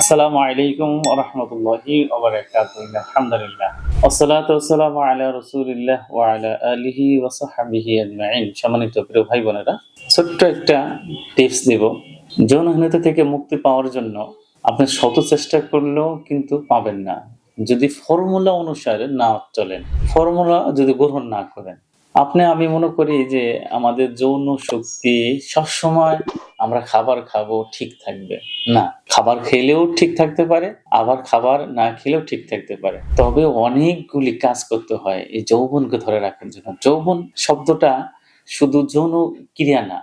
আসসালামু আলাইকুম আলহামদুলিল্লাহ। সম্মানিত প্রিয় ভাই বোনেরা ছোট্ট একটা টিপস দেব। যৌনহীনতা থেকে মুক্তি পাওয়ার জন্য আপনি শত চেষ্টা করলেও কিন্তু পাবেন না। যদি ফর্মুলা অনুসারে না চলেন, ফর্মুলা যদি গ্রহণ না করেন, আপনি আমি মনে করি যে আমাদের যৌন শক্তি সবসময় আমরা খাবার খাব, ঠিক থাকবে। না। খাবার খেলেও ঠিক থাকতে পারে, আবার খাবার না খেলেও ঠিক থাকতে পারে। তবে অনেকগুলি কাজ করতে হয় এই যৌবনকে ধরে রাখার জন্য। যৌবন শব্দটা শুধু যৌন ক্রিয়া না,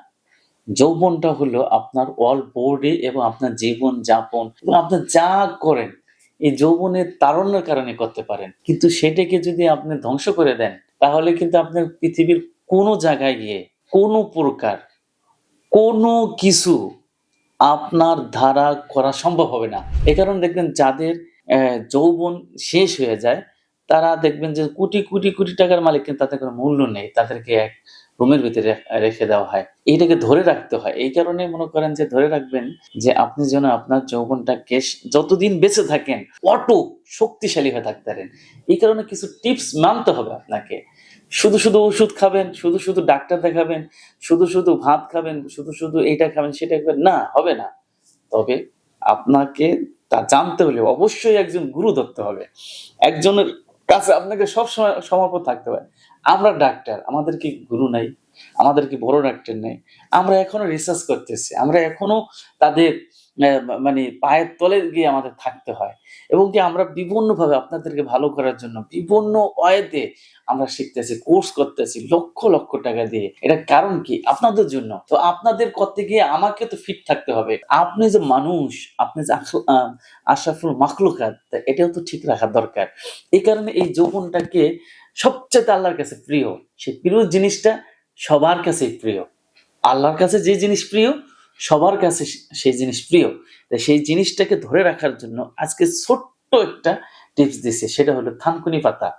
যৌবনটা হলো আপনার অল বডি এবং আপনার জীবন যাপন এবং আপনার যা করেন, এই যৌবনের তারণ্যের কারণে করতে পারেন। কিন্তু সেটাকে যদি আপনি ধ্বংস করে দেন, তাহলে কিন্তু আপনার পৃথিবীর কোনো জায়গায় গিয়ে কোনো প্রকার কোনো কিছু আপনার দ্বারা করা সম্ভব হবে না। এ কারণে দেখবেন যাদের যৌবন শেষ হয়ে যায়, তারা দেখবেন যে কোটি কোটি কোটি টাকার মালিক কিন্তু তাদের কোনো মূল্য নেই। তাদেরকে এক রুমের ভিতরে রেখে দেওয়া হয়। এইটাকে ধরে রাখতে হয়। এই কারণে মনে করেন যে ধরে রাখবেন যে আপনি যেন আপনার যৌবনটাকে স- যতদিন বেঁচে থাকেন অটুক শক্তিশালী হয়ে থাকতে পারেন। এই কারণে কিছু টিপস মানতে হবে আপনাকে। শুধু শুধু ওষুধ খাবেন, শুধু শুধু ডাক্তার দেখাবেন, শুধু শুধু ভাত খাবেন, শুধু শুধু এটা খাবেন, সেটা খাবেন, না, হবে না। তবে আপনাকে তা জানতে হলে অবশ্যই একজন গুরু ধরতে হবে। একজনের কাছে আপনাকে সব সময় সমর্পণ থাকতে হবে। আমরা ডাক্তার, আমাদের কি গুরু নাই? আমাদের কি বড় ডাক্তার নেই? আমরা এখনও রিসার্চ করতেছি, আমরা এখনও তাদের মানে পায়ের তলে গিয়ে আমাদের থাকতে হয়। এবং কি আমরা বিভিন্নভাবে আপনাদেরকে ভালো করার জন্য বিভিন্ন ওয়েতে আমরা শিখতেছি, কোর্স করতেছি, লক্ষ লক্ষ টাকা দিয়ে। এটা কারণ কি? আপনাদের জন্য। তো আপনাদের করতে গিয়ে আমাকে তো ফিট থাকতে হবে। আপনি যে মানুষ, আপনি যে আশরাফুল মাখলুকাত এটাও তো ঠিক রাখা দরকার। এই কারণে এই যৌবনটাকে সবচেয়ে আল্লাহর কাছে প্রিয়। সেই প্রিয় জিনিসটা সবার কাছে প্রিয়। আল্লাহর কাছে যে জিনিস প্রিয় সবার কাছে সেই জিনিস প্রিয়। তাই সেই জিনিসটাকে ধরে রাখার জন্য আজকে ছোট্ট একটা টিপস দিছে, সেটা হলো থানকুনি পাতা।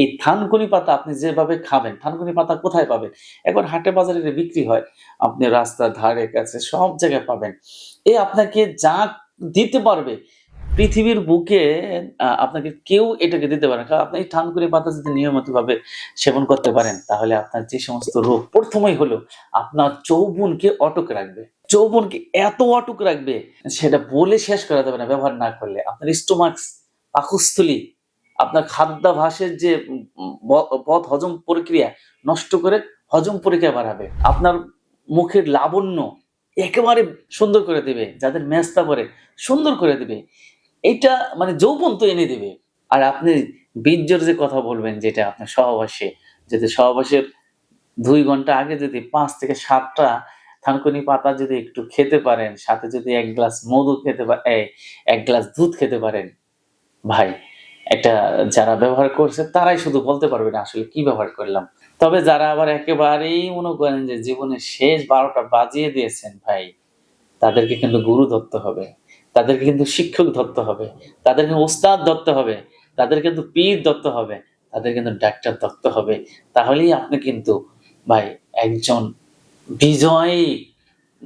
এই থানকুনি পাতা আপনি যেভাবে খাবেন, থানকুনি পাতা কোথায় পাবেন? এখন হাটে বাজারে বিক্রি হয়, আপনি রাস্তার ধারে কাছে সব জায়গায় পাবেন। এ আপনাকে যা দিতে পারবে, পৃথিবীর বুকে আপনাকে কেউ এটাকে দিতে পারে কারণ আপনি এই থানকুনি পাতা যদি নিয়মিত ভাবে সেবন করতে পারেন, তাহলে আপনার যে সমস্ত রোগ প্রথমেই হলো, আপনার চৌবনকে অটক রাখবে। চৌবনকে এত অটুক রাখবে, সেটা বলে শেষ করা যাবে না, ব্যবহার না করলে। আপনার স্টোমাক্স পাকস্থলী, আপনার খাদ্যাভাসের যে পথ হজম প্রক্রিয়া নষ্ট করে হজম প্রক্রিয়া বাড়াবে। আপনার মুখের লাবণ্য একেবারে সুন্দর করে দেবে, যাদের মেস্তা পরে সুন্দর করে দেবে। এটা মানে যৌবন তো এনে দেবে। আর আপনি বীর্যর যে কথা বলবেন, যেটা আপনার সহবাসে, যদি সহবাসের দুই ঘণ্টা আগে যদি পাঁচ থেকে সাতটা থানকুনি পাতা যদি একটু খেতে পারেন, সাথে যদি এক গ্লাস মধু খেতে এক গ্লাস দুধ খেতে পারেন, ভাই এটা যারা ব্যবহার করছে তারাই শুধু বলতে পারবে না আসলে কি ব্যবহার করলাম। তবে যারা আবার একেবারেই মনে করেন যে জীবনের শেষ বারোটা বাজিয়ে দিয়েছেন ভাই, তাদেরকে কিন্তু গুরু ধরতে হবে, তাদেরকে কিন্তু শিক্ষক ধরতে হবে তাদেরকে ওস্তাদ ধরতে হবে, তাদের কিন্তু পীর ধরতে হবে, তাদের কিন্তু ডাক্তার ধরতে হবে। তাহলেই আপনি কিন্তু ভাই একজন বিজয়ী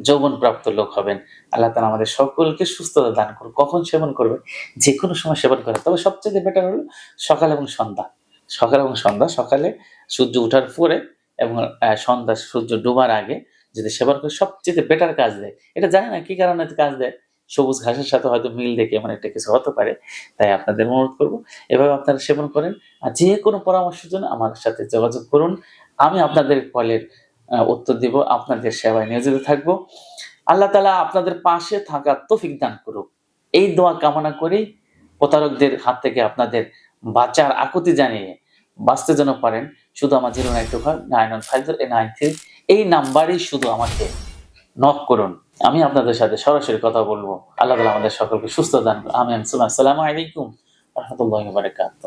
যৌবন প্রাপ্ত লোক হবেন। আল্লাহ তালা আমাদের সকলকে সুস্থতা দান করুন কখন সেবন করবে? যে কোনো সময় সেবন করে। তবে সবচেয়ে বেটার হলো সকাল এবং সন্ধ্যা। সকাল এবং সন্ধ্যা, সকালে সূর্য ওঠার পরে এবং সন্ধ্যা সূর্য ডোবার আগে যদি সেবন করে, সবচেয়ে বেটার কাজ দেয়। এটা জানি না, কি কারণে কাজ দেয়? সবুজ ঘাসের সাথে হয়তো মিল দেখে এমন একটা কিছু হতে পারে। তাই আপনাদের অনুরোধ করব, এভাবে আপনারা সেবন করেন। আর যে কোনো পরামর্শের জন্য আমার সাথে যোগাযোগ করুন। আমি আপনাদের কলের উত্তর দিব, আপনাদের সেবায় নিয়োজিত থাকব। আল্লাহ তালা আপনাদের পাশে থাকার তৌফিক দান করুক। এই দোয়া কামনা করেই প্রতারকদের হাত থেকে আপনাদের বাঁচার আকুতি জানিয়ে। বাঁচতে যেন পারেন, শুধু আমার zero nine two five, nine one five zero, nine three. এই নাম্বারেই শুধু আমাকে নক করুন। আমি আপনাদের সাথে সরাসরি কথা বলব। আল্লাহ তালা আমাদের সকলকে সুস্থ দান। আমি আসসালামু আলাইকুম। রহমতুল্লাহ বারকাত